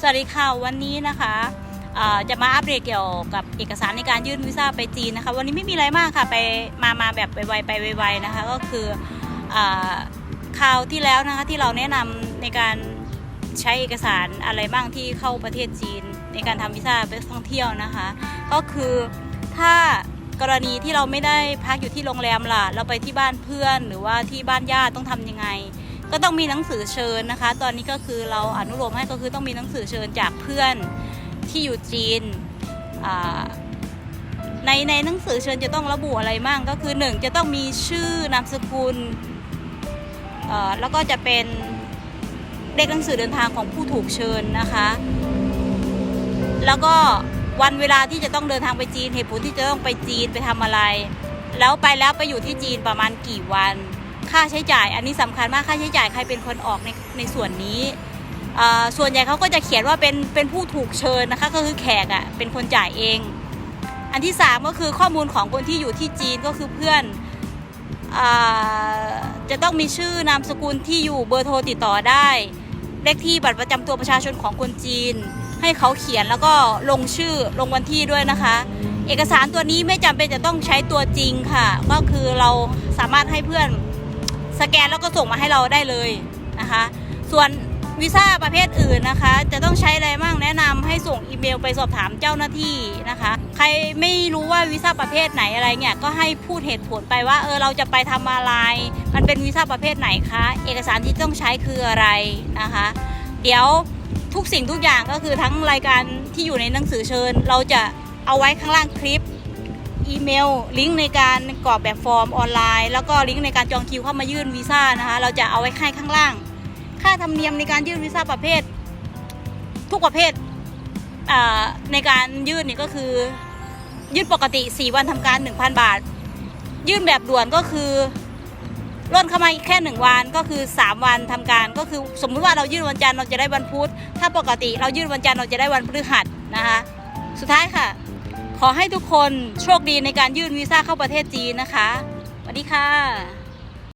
สวัสดีค่ะวันนี้นะคะจะมาอัปเดตเกี่ยวกับเอกสารในการยื่นวีซ่าไปจีนนะคะวันนี้ไม่มีอะไรมากค่ะไปมามาแบบไวๆไปไวๆนะคะก็คืออาคราวที่แล้วนะคะที่เราแนะนำในการใช้เอกสารอะไรบ้างที่เข้าประเทศจีน ในการทำวีซ่าไปท่องเที่ยวนะคะ ก็คือถ้ากรณีที่เราไม่ได้พักอยู่ที่โรงแรมล่ะ เราไปที่บ้านเพื่อนหรือว่าที่บ้านญาติต้องทำยังไง ก็ต้องมีหนังสือเชิญนะคะ ตอนนี้ก็คือเราอนุโลมให้ก็คือต้องมีหนังสือเชิญจากเพื่อนที่อยู่จีนในในหนังสือเชิญจะต้องระบุอะไรมั่งก็คือหนึ่งจะต้องมีชื่อนามสกุลแล้วก็จะเป็นเลขหนังสือเดินทางของผู้ถูกเชิญนะคะ แล้วก็วันเวลาที่จะต้องเดินทางไปจีนเหตุผลที่จะต้องไปจีนไปทำอะไร แล้วไปแล้วไปอยู่ที่จีนประมาณกี่วัน ค่าใช้จ่าย อันนี้สำคัญมากค่าใช้จ่ายใครเป็นคนออกในในส่วนนี้ส่วนใหญ่เขาก็จะเขียนว่าเป็นเป็นผู้ถูกเชิญนะคะก็คือแขกอะ่ะเป็นคนจ่ายเอง อันที่สามก็คือข้อมูลของคนที่อยู่ที่จีนก็คือเพื่อนอจะต้องมีชื่อนามสกุลที่อยู่เบอร์โทรติดต่อได้ เลขที่บัตรประจำตัวประชาชนของคนจีน ให้เขาเขียนแล้วก็ลงชื่อลงวันที่ด้วยนะคะ เอกสารตัวนี้ไม่จำเป็นจะต้องใช้ตัวจริงค่ะ ก็คือเราสามารถให้เพื่อน สแกนแล้วก็ส่งมาให้เราได้เลยนะคะ ส่วนวีซ่าประเภทอื่นนะคะ จะต้องใช้อะไรบ้างแนะนำให้ส่งอีเมลไปสอบถามเจ้าหน้าที่นะคะ ใครไม่รู้ว่าวีซ่าประเภทไหนอะไรเนี่ยก็ให้พูดเหตุผลไปว่าเออเราจะไปทำอะไร มันเป็นวีซ่าประเภทไหนคะ เอกสารที่ต้องใช้คืออะไรนะคะ เดี๋ยวทุกสิ่งทุกอย่างก็คือทั้งรายการที่อยู่ในหนังสือเชิญ เราจะเอาไว้ข้างล่างคลิป อีเมล ลิงก์ในการกรอกแบบฟอร์มออนไลน์ แล้วก็ลิงก์ในการจองคิวเข้ามายื่นวีซ่านะคะ เราจะเอาไว้ให้ข้างล่าง ค่าธรรมเนียมในการยื่นวีซ่าประเภท ทุกประเภทในการยื่นนี่ก็คือยื่นปกติ 4 วันทำการ 1,000 บาท ยื่นแบบด่วนก็คือล่นเข้ามาแค่ 1 วันก็คือ 3 วันทำการก็คือสมมุติว่าเรายื่นวันจันทร์เราจะได้วันพุธถ้าปกติเรายื่นวันจันทร์เราจะได้วันพฤหัสนะคะสุดท้ายค่ะ ขอให้ทุกคนโชคดีในการยื่นวีซ่าเข้าประเทศจีนนะคะสวัสดีค่ะ